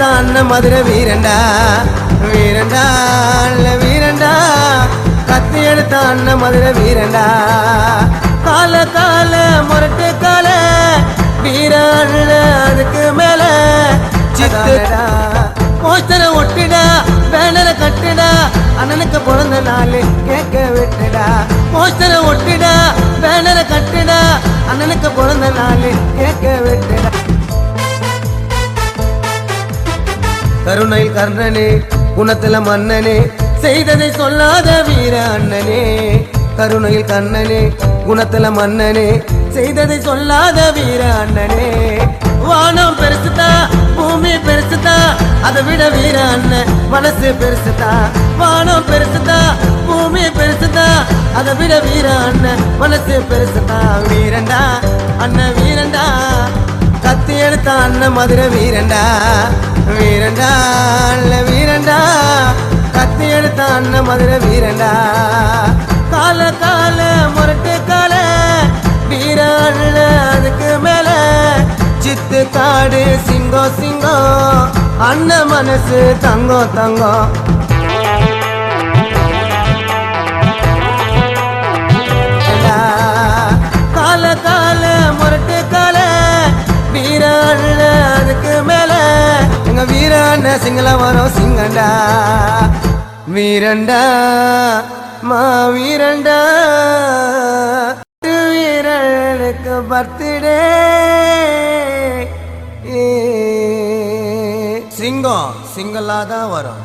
தான் மதுரை வீரண்டா வீரண்டா வீரண்டா கத்தி எடுத்தான் மதுரை வீரண்டா கால கால முரட்டு கால வீரான அதுக்கு மேல. சித்தடா போஸ்டரை ஒட்டுடா பேனரை கட்டுடா. அண்ணனுக்கு பிறந்த நாள் கேட்க விட்டுடா. போஸ்டரை ஒட்டுடா பேனரை கட்டுடா. அண்ணனுக்கு பிறந்த நாள் கேட்க கருணையில் கர்ணனே குணத்துல மன்னனே செய்ததை சொல்லாத வீர அண்ணனே. கருணையில் கண்ணனே குணத்துல மன்னனே செய்ததை சொல்லாத வீர அண்ணனே. வானம் பெருசுதா பூமி பெருசுதா அதை விட வீர அண்ணன் மனசு பெருசுதா. வானம் பெருசுதா பூமி பெருசுதா அதை விட வீர அண்ணன் மனசு பெருசுதா. வீரண்டா அண்ணன் வீரண்டா கத்தி எடுத்த அண்ணன் மதுரை வீரண்டா வீரண்டா இல்ல வீரண்டா. கத்தி எடுத்த அண்ணன் மதுரை வீரண்டா. கால கால முரட்டு கால. வீரன் அதுக்கு மேல. சித்து காடு சிங்கோ சிங்கோ அண்ணன் மனசு தங்கோ தங்கோ சிங்கள வரும் சிங்கண்டா வீரண்டா மா வீரண்டா. வீரனுக்கு பர்த்டே. சிங்கம் சிங்கலா தான் வரும்.